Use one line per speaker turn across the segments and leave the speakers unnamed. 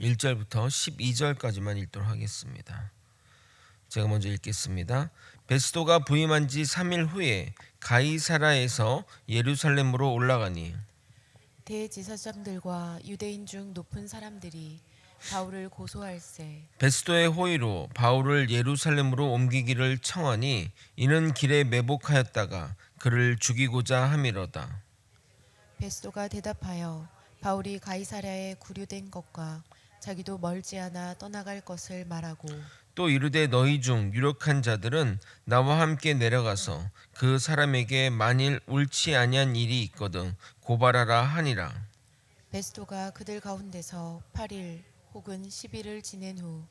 1절부터 12절까지만 읽도록 하겠습니다. 제가 먼저 읽겠습니다. 베스도가 부임한 지 3일 후에 가이사라에서 예루살렘으로 올라가니
대제사장들과 유대인 중 높은 사람들이 바울을 고소할세
베스도의 호의로 바울을 예루살렘으로 옮기기를 청하니 이는 길에 매복하였다가 그를 죽이고자 함이로다.
베스도가 대답하여 바울이 가이사랴에 구류된 것과 자기도 멀지 않아 떠나갈 것을 말하고
또 이르되 너희 중 유력한 자들은 나와 함께 내려가서 그 사람에게 만일 옳지 아니한 일이 있거든 고발하라 하니라.
베스도가 그들 가운데서 8일 혹은 10일을 지낸 후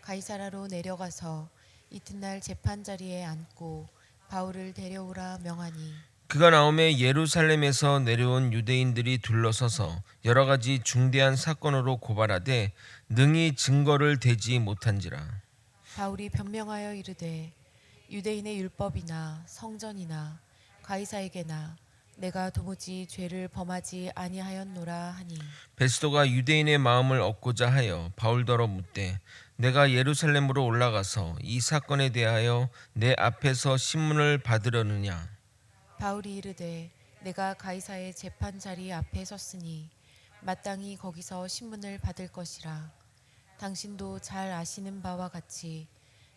가이사라로 내려가서 이튿날 재판 자리에 앉고 바울을 데려오라 명하니
그가 나오매 예루살렘에서 내려온 유대인들이 둘러서서 여러 가지 중대한 사건으로 고발하되 능히 증거를 대지 못한지라.
바울이 변명하여 이르되 유대인의 율법이나 성전이나 가이사에게나 내가 도무지 죄를 범하지 아니하였노라 하니
베스도가 유대인의 마음을 얻고자 하여 바울더러 묻되 내가 예루살렘으로 올라가서 이 사건에 대하여 내 앞에서 신문을 받으려느냐
바울이 이르되 내가 가이사의 재판 자리 앞에 섰으니 마땅히 거기서 신문을 받을 것이라. 당신도 잘 아시는 바와 같이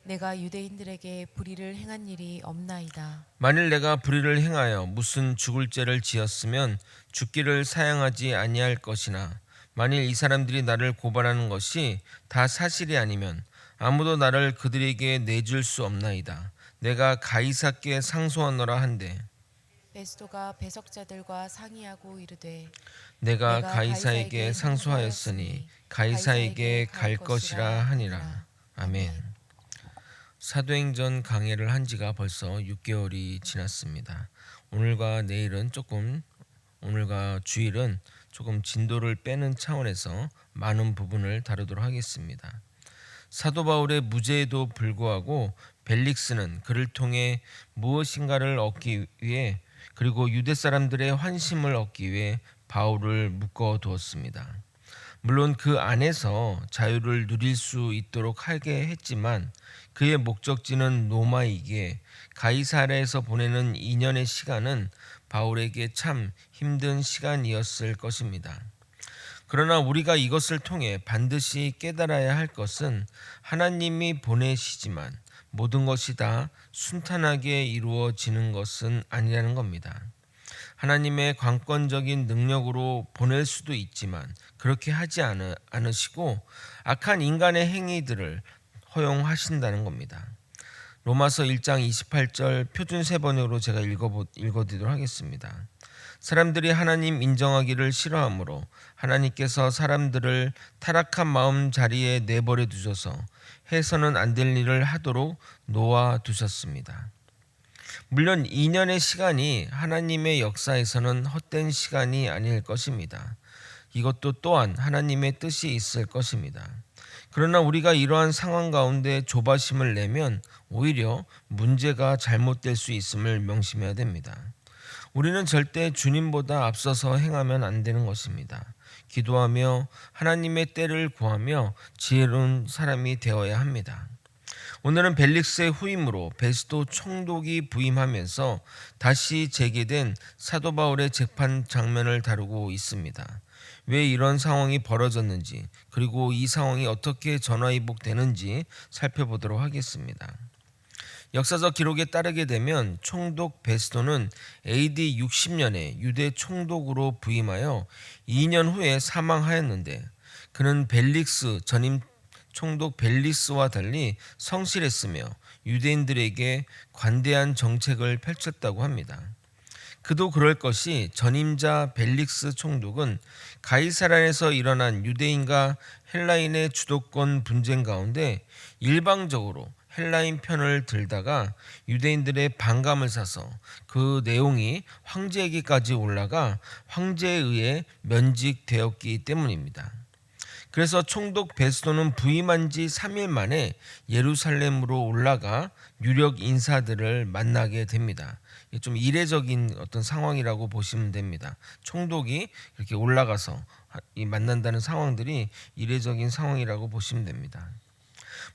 내가 유대인들에게 불의를 행한 일이 없나이다.
만일 내가 불의를 행하여 무슨 죽을 죄를 지었으면 죽기를 사양하지 아니할 것이나 만일 이 사람들이 나를 고발하는 것이 다 사실이 아니면 아무도 나를 그들에게 내줄 수 없나이다. 내가 가이사께 상소하노라 한데
베스도가 배석자들과 상의하고 이르되
내가
내가
가이사에게
가이사에게
상소하였으니 가이사에게 갈 것이라 하니라. 아멘. 사도행전 강해를 한 지가 벌써 6개월이 지났습니다. 오늘과 내일은 조금 오늘과 주일은 조금 진도를 빼는 차원에서 많은 부분을 다루도록 하겠습니다. 사도 바울의 무죄에도 불구하고 벨릭스는 그를 통해 무엇인가를 얻기 위해 그리고 유대 사람들의 환심을 얻기 위해 바울을 묶어 두었습니다. 물론 그 안에서 자유를 누릴 수 있도록 하게 했지만 그의 목적지는 로마이기에 가이사랴에서 보내는 2년의 시간은 바울에게 참 힘든 시간이었을 것입니다. 그러나 우리가 이것을 통해 반드시 깨달아야 할 것은 하나님이 보내시지만 모든 것이 다 순탄하게 이루어지는 것은 아니라는 겁니다. 하나님의 관건적인 능력으로 보낼 수도 있지만 그렇게 하지 않으, 않으시고 악한 인간의 행위들을 허용하신다는 겁니다. 로마서 1장 28절 표준 세 번역으로 제가 읽어 읽어드리도록 하겠습니다. 사람들이 하나님 인정하기를 싫어하므로 하나님께서 사람들을 타락한 마음 자리에 내버려 두셔서 해서는 안 될 일을 하도록 놓아 두셨습니다. 물론 2년의 시간이 하나님의 역사에서는 헛된 시간이 아닐 것입니다. 이것도 또한 하나님의 뜻이 있을 것입니다. 그러나 우리가 이러한 상황 가운데 조바심을 내면 오히려 문제가 잘못될 수 있음을 명심해야 됩니다. 우리는 절대 주님보다 앞서서 행하면 안 되는 것입니다. 기도하며 하나님의 때를 구하며 지혜로운 사람이 되어야 합니다. 오늘은 벨릭스의 후임으로 베스도 총독이 부임하면서 다시 재개된 사도 바울의 재판 장면을 다루고 있습니다. 왜 이런 상황이 벌어졌는지 그리고 이 상황이 어떻게 전화위복되는지 살펴보도록 하겠습니다. 역사적 기록에 따르게 되면 총독 베스도는 AD 60년에 유대 총독으로 부임하여 2년 후에 사망하였는데 그는 벨릭스 전임 총독 벨리스와 달리 성실했으며 유대인들에게 관대한 정책을 펼쳤다고 합니다. 그도 그럴 것이 전임자 벨릭스 총독은 가이사란에서 일어난 유대인과 헬라인의 주도권 분쟁 가운데 일방적으로 헬라인 편을 들다가 유대인들의 반감을 사서 그 내용이 황제에게까지 올라가 황제에 의해 면직되었기 때문입니다. 그래서 총독 베스도는 부임한 지 3일 만에 예루살렘으로 올라가 유력 인사들을 만나게 됩니다. 좀 이례적인 어떤 상황이라고 보시면 됩니다. 총독이 이렇게 올라가서 만난다는 상황들이 이례적인 상황이라고 보시면 됩니다.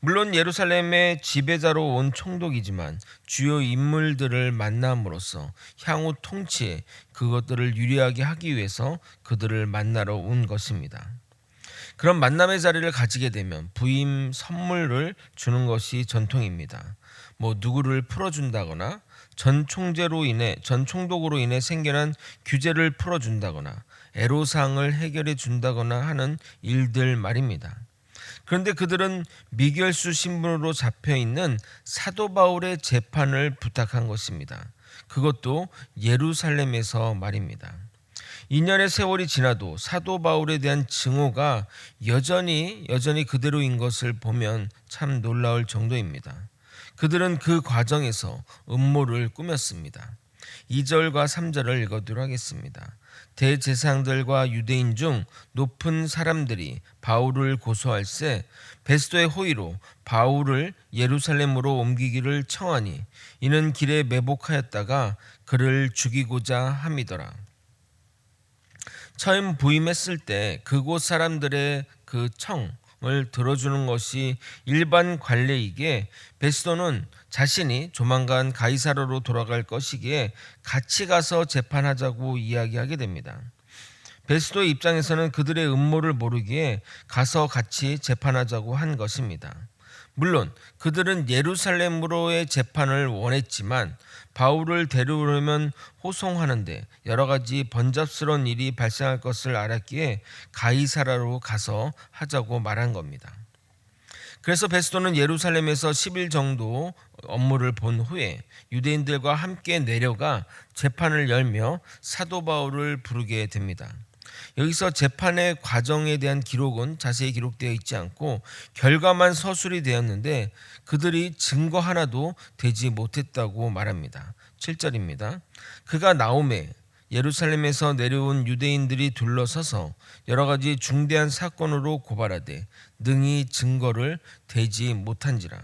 물론 예루살렘의 지배자로 온 총독이지만 주요 인물들을 만남으로써 향후 통치에 그것들을 유리하게 하기 위해서 그들을 만나러 온 것입니다. 그런 만남의 자리를 가지게 되면 부임 선물을 주는 것이 전통입니다. 뭐 누구를 풀어준다거나 전 총재로 인해 전 총독으로 인해 생겨난 규제를 풀어준다거나 애로사항을 해결해 준다거나 하는 일들 말입니다. 그런데 그들은 미결수 신분으로 잡혀 있는 사도 바울의 재판을 부탁한 것입니다. 그것도 예루살렘에서 말입니다. 2년의 세월이 지나도 사도 바울에 대한 증오가 여전히 여전히 그대로인 것을 보면 참 놀라울 정도입니다. 그들은 그 과정에서 음모를 꾸몄습니다. 2절과 3절을 읽어드리도록 하겠습니다. 대제사장들과 유대인 중 높은 사람들이 바울을 고소할세 베스도의 호의로 바울을 예루살렘으로 옮기기를 청하니 이는 길에 매복하였다가 그를 죽이고자 함이더라. 처음 부임했을 때 그곳 사람들의 그 청을 들어주는 것이 일반 관례이기에 베스도는 자신이 조만간 가이사르로 돌아갈 것이기에 같이 가서 재판하자고 이야기하게 됩니다. 베스도의 입장에서는 그들의 음모를 모르기에 가서 같이 재판하자고 한 것입니다. 물론 그들은 예루살렘으로의 재판을 원했지만 바울을 데려오려면 호송하는데 여러 가지 번잡스러운 일이 발생할 것을 알았기에 가이사라로 가서 하자고 말한 겁니다. 그래서 베스도는 예루살렘에서 10일 정도 업무를 본 후에 유대인들과 함께 내려가 재판을 열며 사도 바울을 부르게 됩니다. 여기서 재판의 과정에 대한 기록은 자세히 기록되어 있지 않고 결과만 서술이 되었는데 그들이 증거 하나도 되지 못했다고 말합니다. 7절입니다. 그가 나옴에 예루살렘에서 내려온 유대인들이 둘러서서 여러 가지 중대한 사건으로 고발하되 능히 증거를 대지 못한지라.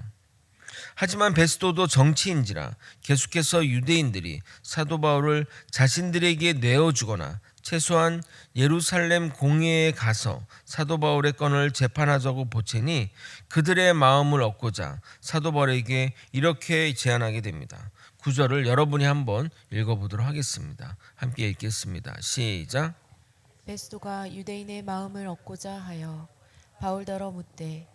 하지만 베스도도 정치인지라 계속해서 유대인들이 사도 바울을 자신들에게 내어주거나 최소한 예루살렘 공회에 가서 사도 바울의 건을 재판하자고 보채니 그들의 마음을 얻고자 사도 바울에게 이렇게 제안하게 됩니다. 구절을 여러분이 한번 읽어보도록 하겠습니다. 함께 읽겠습니다. 시작.
베스도가 유대인의 마음을 얻고자 하여 바울더러 묻되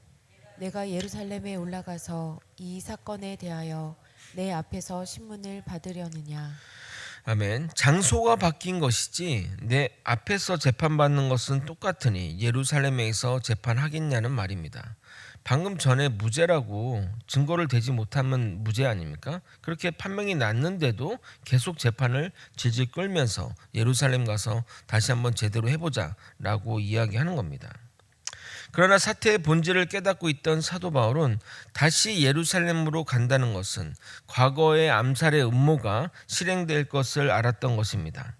내가 예루살렘에 올라가서 이 사건에 대하여 내 앞에서 신문을 받으려느냐
아멘. 장소가 바뀐 것이지 내 앞에서 재판받는 것은 똑같으니 예루살렘에서 재판하겠냐는 말입니다. 방금 전에 무죄라고 증거를 대지 못하면 무죄 아닙니까? 그렇게 판명이 났는데도 계속 재판을 질질 끌면서 예루살렘 가서 다시 한번 제대로 해보자라고 이야기하는 겁니다. 그러나 사태의 본질을 깨닫고 있던 사도 바울은 다시 예루살렘으로 간다는 것은 과거의 암살의 음모가 실행될 것을 알았던 것입니다.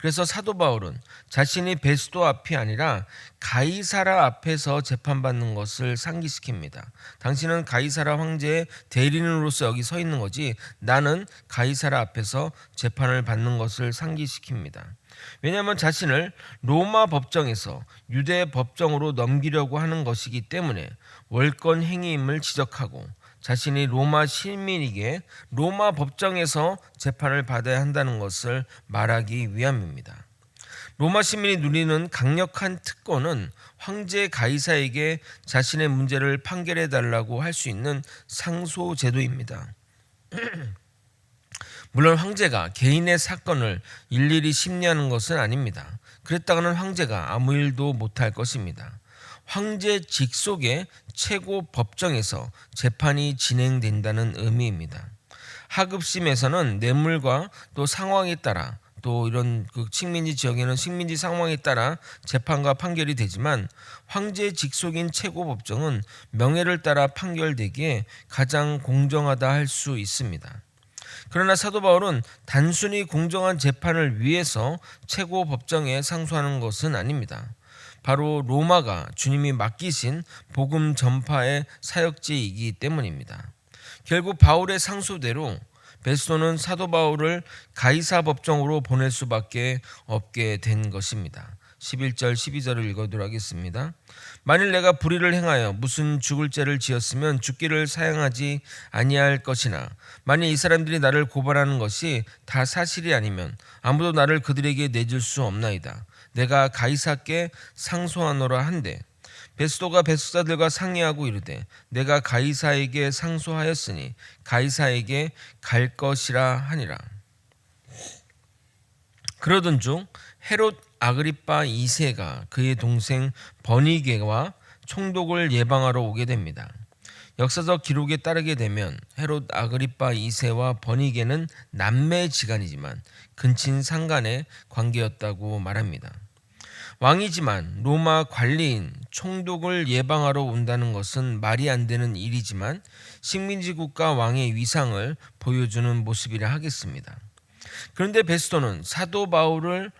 그래서 사도 바울은 자신이 베스도 앞이 아니라 가이사라 앞에서 재판받는 것을 상기시킵니다. 당신은 가이사라 황제의 대리인으로서 여기 서 있는 거지 나는 가이사라 앞에서 재판을 받는 것을 상기시킵니다. 왜냐하면 자신을 로마 법정에서 유대 법정으로 넘기려고 하는 것이기 때문에 월권 행위임을 지적하고 자신이 로마 시민에게 로마 법정에서 재판을 받아야 한다는 것을 말하기 위함입니다. 로마 시민이 누리는 강력한 특권은 황제 가이사에게 자신의 문제를 판결해 달라고 할 수 있는 상소 제도입니다. 물론 황제가 개인의 사건을 일일이 심리하는 것은 아닙니다. 그랬다가는 황제가 아무 일도 못할 것입니다. 황제 직속의 최고 법정에서 재판이 진행된다는 의미입니다. 하급심에서는 뇌물과 또 상황에 따라 또 이런 그 식민지 지역에는 식민지 상황에 따라 재판과 판결이 되지만 황제 직속인 최고 법정은 명예를 따라 판결되기에 가장 공정하다 할 수 있습니다. 그러나 사도 바울은 단순히 공정한 재판을 위해서 최고 법정에 상소하는 것은 아닙니다. 바로 로마가 주님이 맡기신 복음 전파의 사역지이기 때문입니다. 결국 바울의 상소대로 베스도는 사도 바울을 가이사 법정으로 보낼 수밖에 없게 된 것입니다. 11절 12절을 읽어도록 하겠습니다. 만일 내가 불의를 행하여 무슨 죽을 죄를 지었으면 죽기를 사양하지 아니할 것이나 만일 이 사람들이 나를 고발하는 것이 다 사실이 아니면 아무도 나를 그들에게 내줄 수 없나이다. 내가 가이사께 상소하노라 한데 베스도가 베스사들과 상의하고 이르되 내가 가이사에게 상소하였으니 가이사에게 갈 것이라 하니라. 그러던 중 헤롯 아그리파 2세가 그의 동생 버니게와 총독을 예방하러 오게 됩니다. 역사적 기록에 따르게 되면 헤롯 아그리파 2세와 버니게는 남매지간이지만 근친 상간의 관계였다고 말합니다. 왕이지만 로마 관리인 총독을 예방하러 온다는 것은 말이 안 되는 일이지만 식민지 국가 왕의 위상을 보여주는 모습이라 하겠습니다. 그런데 베스도는 사도 바울을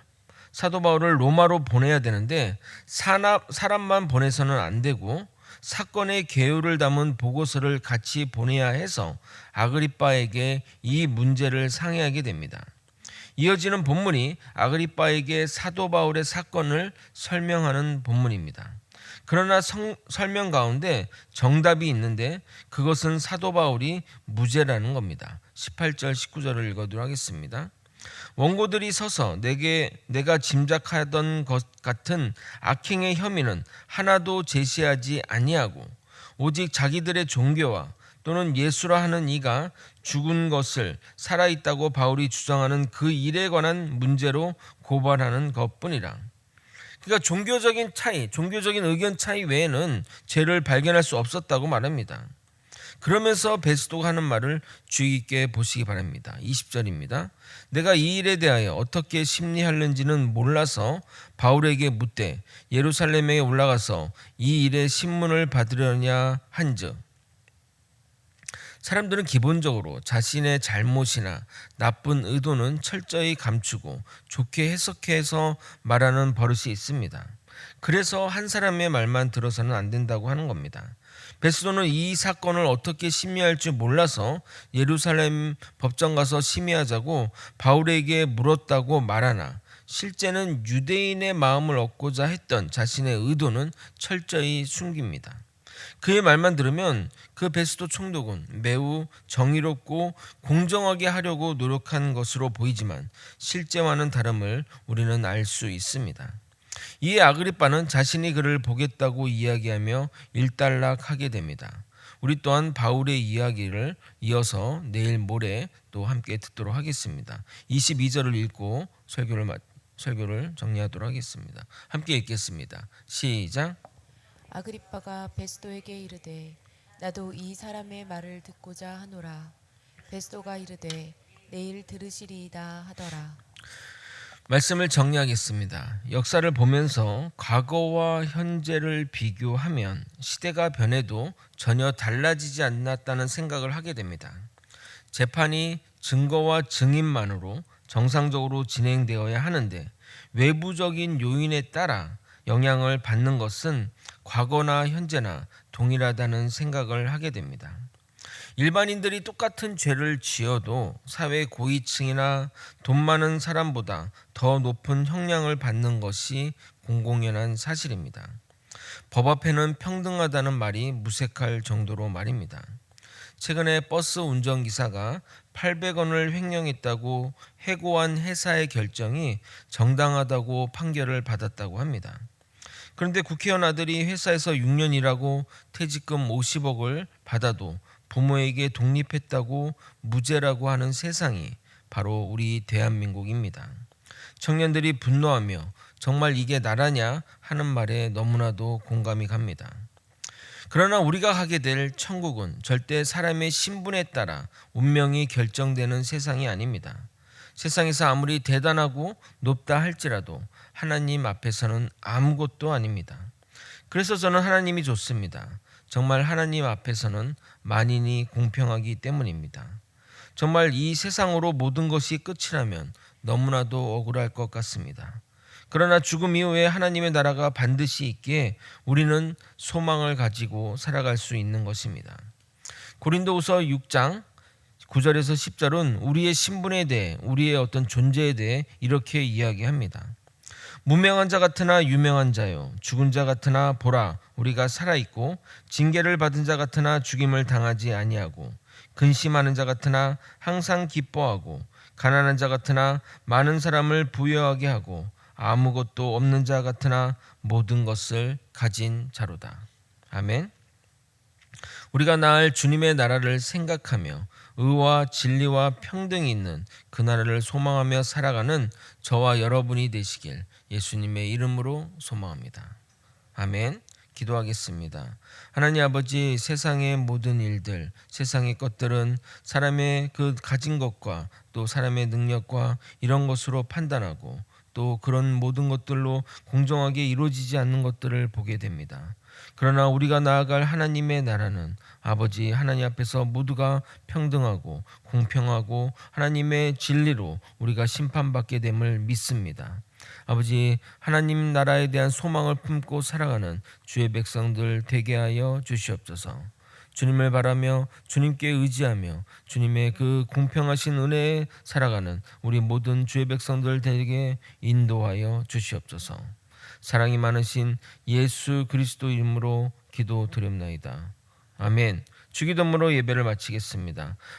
사도 바울을 로마로 보내야 되는데 사람, 사람만 보내서는 안 되고 사건의 개요를 담은 보고서를 같이 보내야 해서 아그리빠에게 이 문제를 상의하게 됩니다. 이어지는 본문이 아그리빠에게 사도 바울의 사건을 설명하는 본문입니다. 그러나 성, 설명 가운데 정답이 있는데 그것은 사도 바울이 무죄라는 겁니다. 18절 19절을 읽어도록 하겠습니다. 원고들이 서서 내게 내가 짐작하던 것 같은 악행의 혐의는 하나도 제시하지 아니하고 오직 자기들의 종교와 또는 예수라 하는 이가 죽은 것을 살아 있다고 바울이 주장하는 그 일에 관한 문제로 고발하는 것뿐이라. 그러니까 종교적인 차이, 종교적인 의견 차이 외에는 죄를 발견할 수 없었다고 말합니다. 그러면서 베스도가 하는 말을 주의 깊게 보시기 바랍니다. 20절입니다. 내가 이 일에 대하여 어떻게 심리하는지는 몰라서 바울에게 묻되 예루살렘에 올라가서 이 일의 신문을 받으려냐 한즉 사람들은 기본적으로 자신의 잘못이나 나쁜 의도는 철저히 감추고 좋게 해석해서 말하는 버릇이 있습니다. 그래서 한 사람의 말만 들어서는 안 된다고 하는 겁니다. 베스도는 이 사건을 어떻게 심의할 줄 몰라서 예루살렘 법정 가서 심의하자고 바울에게 물었다고 말하나 실제는 유대인의 마음을 얻고자 했던 자신의 의도는 철저히 숨깁니다. 그의 말만 들으면 그 베스도 총독은 매우 정의롭고 공정하게 하려고 노력한 것으로 보이지만 실제와는 다름을 우리는 알 수 있습니다. 이에 아그리빠는 자신이 그를 보겠다고 이야기하며 일단락하게 됩니다. 우리 또한 바울의 이야기를 이어서 내일 모레 또 함께 듣도록 하겠습니다. 22절을 읽고 설교를 설교를 정리하도록 하겠습니다. 함께 읽겠습니다. 시작.
아그리빠가 베스도에게 이르되 나도 이 사람의 말을 듣고자 하노라 베스도가 이르되 내일 들으시리이다 하더라
말씀을 정리하겠습니다. 역사를 보면서 과거와 현재를 비교하면 시대가 변해도 전혀 달라지지 않았다는 생각을 하게 됩니다. 재판이 증거와 증인만으로 정상적으로 진행되어야 하는데 외부적인 요인에 따라 영향을 받는 것은 과거나 현재나 동일하다는 생각을 하게 됩니다. 일반인들이 똑같은 죄를 지어도 사회 고위층이나 돈 많은 사람보다 더 높은 형량을 받는 것이 공공연한 사실입니다. 법 앞에는 평등하다는 말이 무색할 정도로 말입니다. 최근에 버스 운전기사가 800원을 횡령했다고 해고한 회사의 결정이 정당하다고 판결을 받았다고 합니다. 그런데 국회의원 아들이 회사에서 6년 일하고 퇴직금 50억을 받아도 부모에게 독립했다고 무죄라고 하는 세상이 바로 우리 대한민국입니다. 청년들이 분노하며 정말 이게 나라냐 하는 말에 너무나도 공감이 갑니다. 그러나 우리가 가게 될 천국은 절대 사람의 신분에 따라 운명이 결정되는 세상이 아닙니다. 세상에서 아무리 대단하고 높다 할지라도 하나님 앞에서는 아무것도 아닙니다. 그래서 저는 하나님이 좋습니다. 정말 하나님 앞에서는 만인이 공평하기 때문입니다. 정말 이 세상으로 모든 것이 끝이라면 너무나도 억울할 것 같습니다. 그러나 죽음 이후에 하나님의 나라가 반드시 있기에 우리는 소망을 가지고 살아갈 수 있는 것입니다. 고린도후서 6장 9절에서 10절은 우리의 신분에 대해 우리의 어떤 존재에 대해 이렇게 이야기합니다. 무명한 자 같으나 유명한 자요 죽은 자 같으나 보라 우리가 살아 있고 징계를 받은 자 같으나 죽임을 당하지 아니하고 근심하는 자 같으나 항상 기뻐하고 가난한 자 같으나 많은 사람을 부여하게 하고 아무것도 없는 자 같으나 모든 것을 가진 자로다. 아멘. 우리가 나을 주님의 나라를 생각하며 의와 진리와 평등이 있는 그 나라를 소망하며 살아가는 저와 여러분이 되시길 예수님의 이름으로 소망합니다. 아멘. 기도하겠습니다. 하나님 아버지 세상의 모든 일들, 세상의 것들은 사람의 그 가진 것과 또 사람의 능력과 이런 것으로 판단하고 또 그런 모든 것들로 공정하게 이루어지지 않는 것들을 보게 됩니다. 그러나 우리가 나아갈 하나님의 나라는 아버지 하나님 앞에서 모두가 평등하고 공평하고 하나님의 진리로 우리가 심판받게 됨을 믿습니다. 아버지 하나님 나라에 대한 소망을 품고 살아가는 주의 백성들 되게 하여 주시옵소서. 주님을 바라며 주님께 의지하며 주님의 그 공평하신 은혜에 살아가는 우리 모든 주의 백성들 되게 인도하여 주시옵소서. 사랑이 많으신 예수 그리스도 이름으로 기도 드립나이다. 아멘. 주기도문으로 예배를 마치겠습니다.